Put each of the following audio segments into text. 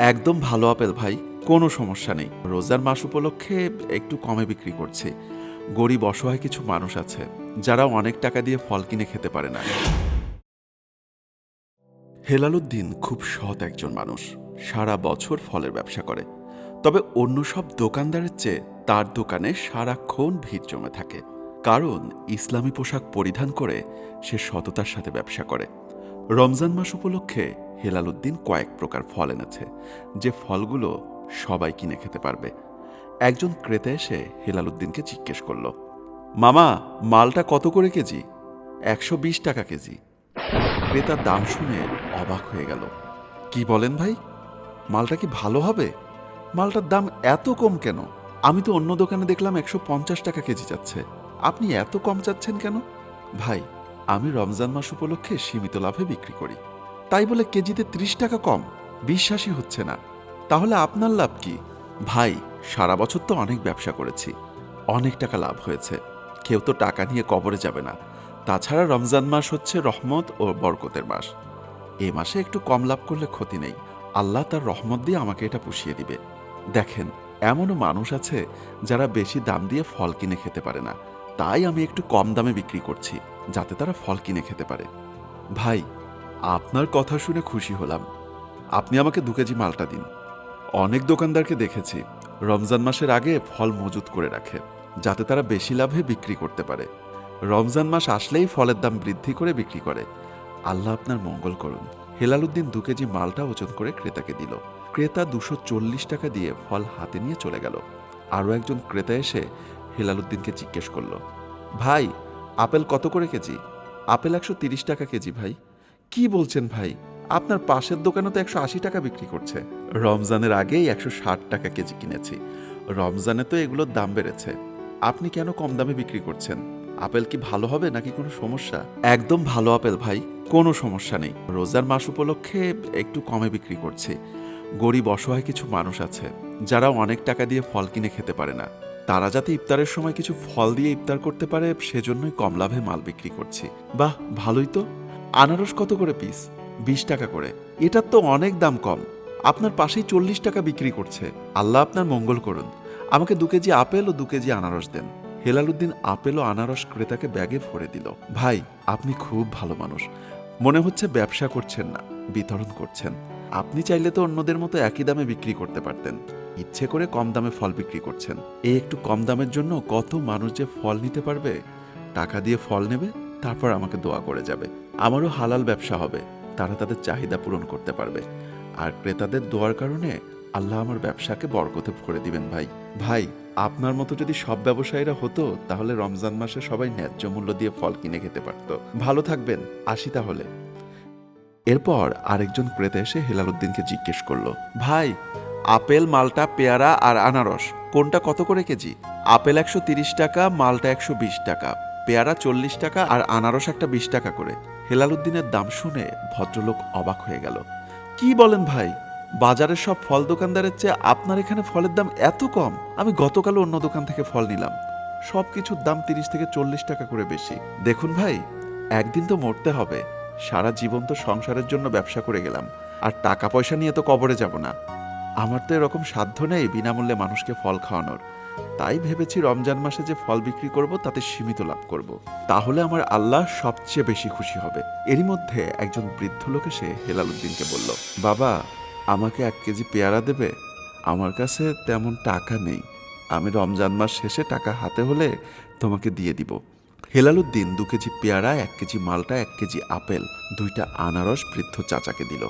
একদম ভালো আপেল ভাই, কোনো সমস্যা নেই। রোজার মাস উপলক্ষে একটু কমে বিক্রি করছি। গরিব অসহায় কিছু মানুষ আছে, যারা অনেক টাকা দিয়ে ফল কিনে খেতে পারে না। হেলালুদ্দিন খুব সৎ একজন মানুষ। সারা বছর ফলের ব্যবসা করে। তবে অন্য সব দোকানদারের চেয়ে তার দোকানে সারাক্ষণ ভিড় জমে থাকে। কারণ ইসলামী পোশাক পরিধান করে সে সততার সাথে ব্যবসা করে। রমজান মাস উপলক্ষে হেলালুদ্দিন কয়েক প্রকার ফল এনেছে। যে ফলগুলো সবাই কিনে খেতে পারবে। একজন ক্রেতা এসে হেলালুদ্দিনকে জিজ্ঞেস করল, মামা, মালটা কত করে কেজি? একশো বিশ টাকা কেজি। ক্রেতার দাম শুনে অবাক হয়ে গেল, কি বলেন ভাই? মালটা কি ভালো হবে? মালটার দাম এত কম কেন? আমি তো অন্য দোকানে দেখলাম একশো পঞ্চাশ টাকা কেজি যাচ্ছে। আপনি এত কম চাচ্ছেন কেন? ভাই, আমি রমজান মাস উপলক্ষে সীমিত লাভে বিক্রি করি। তাই বলে কেজিতে ত্রিশ টাকা কম। বিশ্বাসই হচ্ছে না। তাহলে আপনার লাভ কি? ভাই, সারা বছর তো অনেক ব্যবসা করেছি। অনেক টাকা লাভ হয়েছে। কেউ তো টাকা নিয়ে কবরে যাবে না। তাছাড়া রমজান মাস হচ্ছে রহমত ও বরকতের মাস। এ মাসে একটু কম লাভ করলে ক্ষতি নেই। আল্লাহ তার রহমত দিয়ে আমাকে এটা পুষিয়ে দিবে। দেখেন, এমনও মানুষ আছে যারা বেশি দাম দিয়ে ফল কিনে খেতে পারে না। তাই আমি একটু কম দামে বিক্রি করছি, যাতে তারা ফল কিনে খেতে পারে। ভাই আপনার কথা শুনে খুশি হলাম। আপনি আমাকে দু কেজি মালটা দিন। অনেক দোকানদারকে দেখেছি, রমজান মাসের আগে ফল মজুত করে রাখে, যাতে তারা বেশি লাভে বিক্রি করতে পারে। রমজান মাস আসলেই ফলের দাম বৃদ্ধি করে বিক্রি করে। আল্লাহ আপনার মঙ্গল করুন। হেলালুদ্দিন দু কেজি মালটা ওজন করে ক্রেতাকে দিল। ক্রেতা দুশো চল্লিশ টাকা দিয়ে ফল হাতে নিয়ে চলে গেল। আরও একজন ক্রেতা এসে হেলালুদ্দিনকে জিজ্ঞেস করল, ভাই, আপেল কত করে কেজি? আপেল একশো তিরিশ টাকা কেজি, ভাই। কি বলছেন ভাই? আপনার পাশের দোকানে তো একশো আশি টাকা বিক্রি করছে। রমজানের আগেই একশো ষাট টাকা কেজি কিনেছি। রমজানে তো এগুলোর দাম বেড়েছে। আপনি কেন কম দামে বিক্রি করছেন? আপেল কি ভালো হবে নাকি কোনো সমস্যা? একদম ভালো আপেল ভাই, কোনো সমস্যা নেই। রোজার মাস উপলক্ষে একটু কমে বিক্রি করছি। গরিব অসহায় কিছু মানুষ আছে, যারা অনেক টাকা দিয়ে ফল কিনে খেতে পারে না। তারা যাতে ইফতারের সময় কিছু ফল দিয়ে ইফতার করতে পারে, সেজন্যই কম লাভে মাল বিক্রি করছি। বাহ, ভালোই তো। আনারস কত করে পিস বিশ টাকা করে। এটার তো অনেক দাম কম। আপনার পাশেই চল্লিশ টাকা বিক্রি করছে। আল্লাহ আপনার মঙ্গল করুন। আমাকে দু কেজি আপেল ও দু কেজি আনারস দেন। হেলালুদ্দিন আপেল ও আনারস ক্রেতাকে ব্যাগে ভরে দিল। ভাই, আপনি খুব ভালো মানুষ। মনে হচ্ছে ব্যবসা করছেন না, বিতরণ করছেন। আপনি চাইলে তো অন্যদের মতো একই দামে বিক্রি করতে পারতেন। ইচ্ছে করে কম দামে ফল বিক্রি করছেন। এই একটু কম দামের জন্য কত মানুষ যে ফল নিতে পারবে? টাকা দিয়ে ফল নেবে, তারপর আমাকে দোয়া করে যাবে। আমারও হালাল ব্যবসা হবে, তারা তাদের চাহিদা পূরণ করতে পারবে। আর ক্রেতাদের দোয়ার কারণে আল্লাহ আমার ব্যবসাকে বরকতে করে দিবেন ভাই। ভাই, আপনার মতো যদি সব ব্যবসায়ীরা হতো, তাহলে রমজান মাসে সবাই ন্যায্য মূল্য দিয়ে ফল কিনে খেতে পারত। ভালো থাকবেন, আসি তাহলে। এরপর আরেকজন ক্রেতা এসে হেলালুদ্দিনকে জিজ্ঞেস করল, ভাই, আপেল, মালটা, পেয়ারা আর আনারস, কোনটা কত করে কেজি? আপেল একশো তিরিশ টাকা, মালটা একশো বিশ টাকা, পেয়ারা চল্লিশ টাকা আর আনারস একটা বিশ টাকা করে। হেলালুদ্দিনের দাম শুনে ভদ্রলোক অবাক হয়ে গেল। কি বলেন ভাই? বাজারের সব ফল দোকানদারের চেয়ে আপনার এখানে ফলের দাম এত কম? আমি গতকালও অন্য দোকান থেকে ফল নিলাম। সব কিছুর দাম তিরিশ থেকে চল্লিশ টাকা করে বেশি। দেখুন ভাই, একদিন তো মরতে হবে। সারা জীবন তো সংসারের জন্য ব্যবসা করে গেলাম। আর টাকা পয়সা নিয়ে তো কবরে যাব না। আমার তো এরকম সাধ্য নেই বিনামূল্যে মানুষকে ফল খাওয়ানোর। তাই ভেবেছি রমজান মাসে যে ফল বিক্রি করব, তাতে সীমিত লাভ করব। তাহলে আমার আল্লাহ সবচেয়ে বেশি খুশি হবে। এরই মধ্যে একজন বৃদ্ধ লোক এসে হেলালুদ্দিনকে বলল, বাবা, আমাকে এক কেজি পেয়ারা দেবে? আমার কাছে তেমন টাকা নেই। আমি রমজান মাস শেষে টাকা হাতে হলে তোমাকে দিয়ে দিব। হেলালুদ্দিন দু কেজি পেয়ারা, এক কেজি মালটা, এক কেজি আপেল, দুইটা আনারস বৃদ্ধ চাচাকে দিল।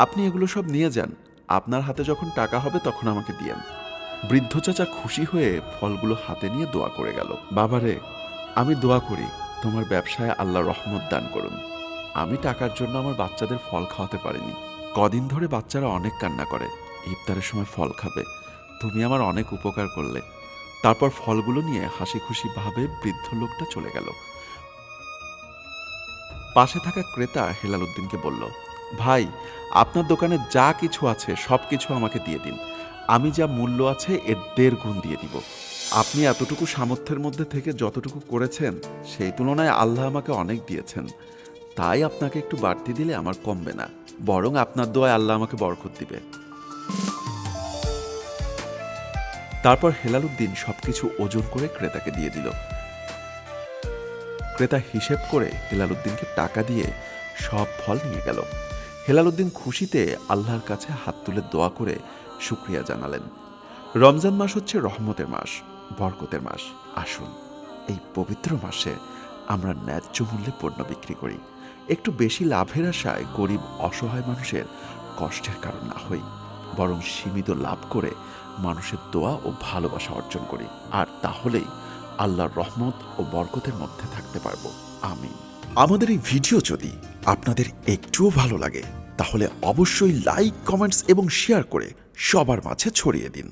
আপনি এগুলো সব নিয়ে যান। আপনার হাতে যখন টাকা হবে তখন আমাকে দিয়েন। বৃদ্ধ চাচা খুশি হয়ে ফলগুলো হাতে নিয়ে দোয়া করে গেল। বাবারে, আমি দোয়া করি, তোমার ব্যবসায় আল্লাহ রহমত দান করুন। আমি টাকার জন্য আমার বাচ্চাদের ফল খাওয়াতে পারিনি। কদিন ধরে বাচ্চারা অনেক কান্না করে। ইফতারের সময় ফল খাবে। তুমি আমার অনেক উপকার করলে। তারপর ফলগুলো নিয়ে হাসি খুশি ভাবে বৃদ্ধ লোকটা চলে গেল। পাশে থাকা ক্রেতা হেলালুদ্দিনকে বলল ভাই, আপনার দোকানে যা কিছু আছে, সব কিছু আমাকে দিয়ে দিন। আমি যা মূল্য আছে, এর দেড় গুণ দিয়ে দিব। আপনি এতটুকু সামর্থ্যের মধ্যে থেকে যতটুকু করেছেন, সেই তুলনায় আল্লাহ আমাকে অনেক দিয়েছেন। তাই আপনাকে একটু বাড়তি দিলে আমার কমবে না। বরং আপনার দোয়ায় আল্লাহ আমাকে বরকত দিবে। তারপর হেলালুদ্দিন সবকিছু ওজন করে ক্রেতাকে দিয়ে দিল। ক্রেতা হিসেব করে হেলালুদ্দিনকে টাকা দিয়ে সব ফল নিয়ে গেল। হেলালুদ্দিন খুশিতে আল্লাহর কাছে হাত তুলে দোয়া করে শুক্রিয়া জানালেন। রমজান মাস হচ্ছে রহমতের মাস, বরকতের মাস। আসুন, এই পবিত্র মাসে আমরা ন্যায্য মূল্যে পণ্য বিক্রি করি। একটু বেশি লাভের আশায় গরিব, অসহায় মানুষের কষ্টের কারণ না হই, বরং সীমিত লাভ করে মানুষের দোয়া ও ভালোবাসা অর্জন করি। আর তাহলেই আল্লাহর রহমত ও বরকতের মধ্যে থাকতে পারব। আমি আমাদের এই ভিডিও যদি আপনাদের একটুও ভালো লাগে তাহলে অবশ্যই লাইক কমেন্টস এবং শেয়ার করে সবার মাঝে ছড়িয়ে দিন।